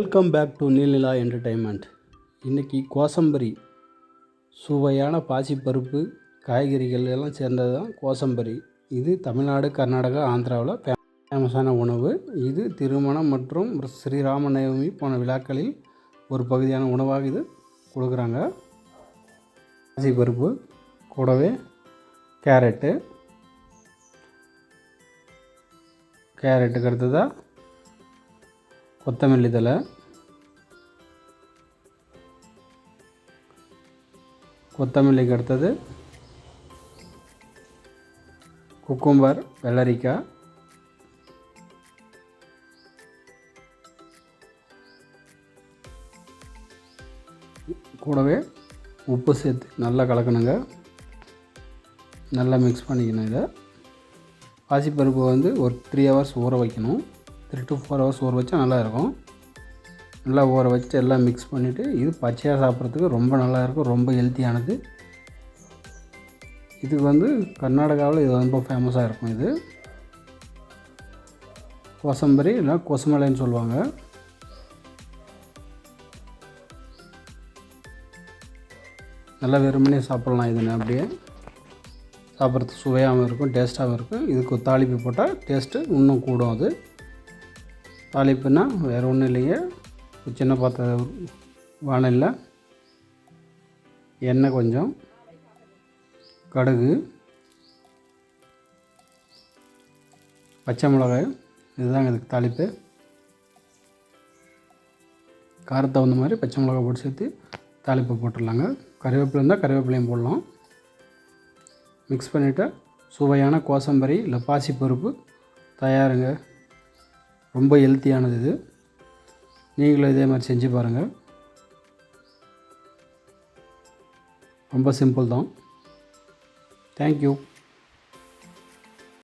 Welcome back to Neelila entertainment இன்றைக்கி கோசம்பரி சுவையான பாசிப்பருப்பு காய்கறிகள் எல்லாம் சேர்ந்தது தான் கோசம்பரி. இது தமிழ்நாடு கர்நாடகா ஆந்திராவில் ஃபேமஸான உணவு. இது திருமணம் மற்றும் ஸ்ரீராம நவமி போன விழாக்களில் ஒரு பகுதியான உணவாக இது கொடுக்குறாங்க. பாசிப்பருப்பு கூடவே கேரட்டு. கேரட்டுக்கு அடுத்ததாக கொத்தமல்லி தழை. கொத்தமல்லிக்கு அடுத்தது குக்கும்பர் வெள்ளரிக்காய். கூடவே உப்பு சேர்த்து நல்லா கலக்கணுங்க. நல்லா மிக்ஸ் பண்ணிக்கணும் இதை. பாசிப்பருப்பு வந்து ஒரு த்ரீ ஹவர்ஸ் ஊற வைக்கணும். த்ரீ டு ஃபோர் ஹவர்ஸ் ஊற வச்சா நல்லாயிருக்கும். நல்லா ஊற வச்சு எல்லாம் மிக்ஸ் பண்ணிவிட்டு இது பச்சையாக சாப்பிட்றதுக்கு ரொம்ப நல்லா இருக்கும் ரொம்ப ஹெல்த்தியானது இதுக்கு வந்து கர்நாடகாவில் இது ரொம்ப ஃபேமஸாக இருக்கும் இது. கோசம்பரி இல்லை கொசமலைன்னு சொல்லுவாங்க. நல்லா வெறுமனே சாப்பிட்லாம் இதுன்னு அப்படியே. சாப்பிட்றதுக்கு சுவையாகவும் இருக்கும் டேஸ்ட்டாகவும் இருக்கும். இதுக்கு தாளிப்பு போட்டால் டேஸ்ட்டு இன்னும் கூடும் அது. தாளிப்புனா வேறு ஒன்றும் இல்லைங்க. சின்ன பாத்திர வானலில் எண்ணெய் கொஞ்சம் கடுகு பச்சை மிளகாய் இதுதாங்க இதுக்கு தாளிப்பு. காரத்தை தகுந்த மாதிரி பச்சை மிளகாய் போட்டு சேர்த்து தாளிப்பு போட்டுடலாங்க. கருவேப்பிலை இருந்தால் கருவேப்பிலையும் போடலாம். மிக்ஸ் பண்ணிவிட்டு சுவையான கோசம்பரி இல்லை பாசிப்பருப்பு தயாருங்க. ரொம்ப ஹெல்த்தியானது இது. நீங்களும் இதே மாதிரி செஞ்சு பாருங்கள் ரொம்ப சிம்பிள் தான். தேங்க்யூ